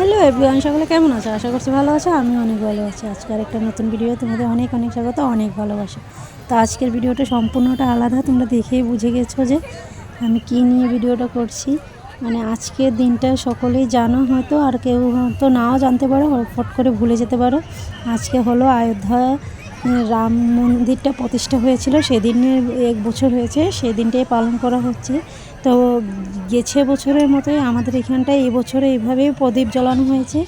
Hello everyone, সকলে কেমন আছো? আশা করছি ভালো আছো আমি অনেক ভালো আছি। আজকের একটা নতুন ভিডিও তোমাদের অনেক অনেক স্বাগত, অনেক ভালোবাসা। তো আজকের ভিডিওটা সম্পূর্ণটা আলাদা, তোমরা দেখেই বুঝে গেছো যে আমি কি নিয়ে ভিডিওটা করছি। মানে আজকের দিনটা সকলেই জানো হয়তো, আর কেউ তো নাও জানতে পারো ফট করে ভুলে যেতে পারো। আজকে হলো অযোধ্যা রাম মন্দিরটা প্রতিষ্ঠা হয়েছিল, সেদিনের এক বছর হয়েছে সেই দিনটাই পালন করা হচ্ছে। তো গেছে বছরের মতোই আমাদের এখানটায় এবছরে এইভাবেই প্রদীপ জ্বালানো হয়েছে।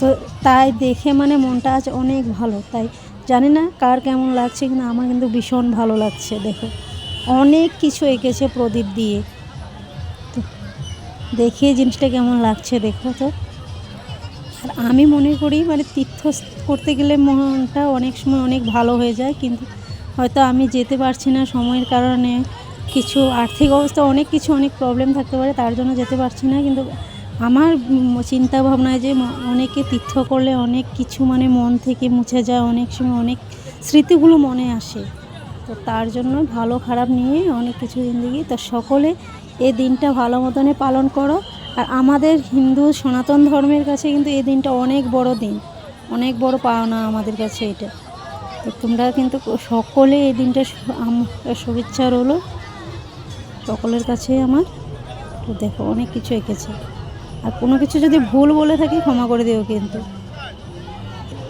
তো তাই দেখে মানে মনটা আজ অনেক ভালো। তাই জানি না কার কেমন লাগছে কিন্তু আমার কিন্তু ভীষণ ভালো লাগছে, দেখো। অনেক কিছু এঁকেছে প্রদীপ দিয়ে। তো জিনিসটা কেমন লাগছে, দেখো তো। আর আমি মনে করি মানে তীর্থ করতে গেলে মনটা অনেক সময় অনেক ভালো হয়ে যায়, কিন্তু হয়তো আমি যেতে পারছি না সময়ের কারণে। কিছু আর্থিক অবস্থা, অনেক কিছু, অনেক প্রবলেম থাকতে পারে, তার জন্য যেতে পারছি না, কিন্তু আমার চিন্তা ভাবনায় যে অনেকে তীর্থ করলে অনেক কিছু মানে মন থেকে মুছে যায়, অনেক সময় অনেক স্মৃতিগুলো মনে আসে। তো তার জন্য ভালো খারাপ নিয়ে অনেক কিছু জিন্দগি। তো সকলে এই দিনটা ভালো মতনে পালন করো। আর আমাদের হিন্দু সনাতন ধর্মের কাছে কিন্তু এই দিনটা অনেক বড় দিন। অনেক বড় পাওনা আমাদের কাছে এটা। তো তোমরা কিন্তু সকলে এই দিনটা শুভেচ্ছা রইল। সকলের কাছে আমার। তো দেখো, অনেক কিছু এঁকেছে। আর কোনো কিছু যদি ভুল বলে থাকি, ক্ষমা করে দিও কিন্তু।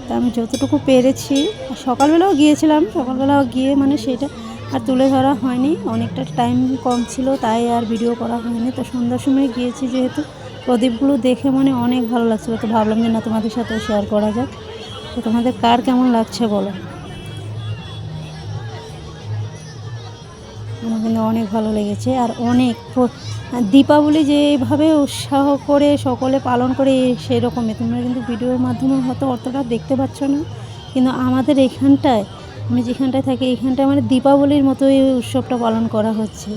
তা আমি যতটুকু পেরেছি। সকালবেলাও গিয়েছিলাম। সকালবেলাও গিয়ে মানে সেটা আর তুলে ধরা হয়নি। অনেকটা টাইম কম ছিল, তাই আর ভিডিও করা হয়নি। তো সন্ধ্যার সময় গিয়েছি যেহেতু, প্রদীপগুলো দেখে মানে অনেক ভালো লাগছিল। তো ভাবলাম যে না, তোমাদের সাথে শেয়ার করা যাক। তো তোমাদের কার কেমন লাগছে বলো? আমার কিন্তু অনেক ভালো লেগেছে। আর অনেক দীপাবলি যেভাবে উৎসাহ করে সকলে পালন করে সেরকমই। তোমরা কিন্তু ভিডিওর মাধ্যমে হয়তো অতটা দেখতে পাচ্ছ না। কিন্তু আমাদের এখানটায় আমি যেখানটায় থাকি এখানটায় মানে দীপাবলির মতো এই উৎসবটা পালন করা হচ্ছে।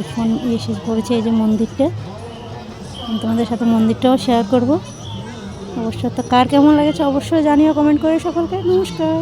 এখন এসে পড়েছে এই যে মন্দিরটা। তোমাদের সাথে মন্দিরটাও শেয়ার করব। অবশ্য তো কার কেমন লাগেছে অবশ্যই জানিও কমেন্ট করে সকলকে। নমস্কার।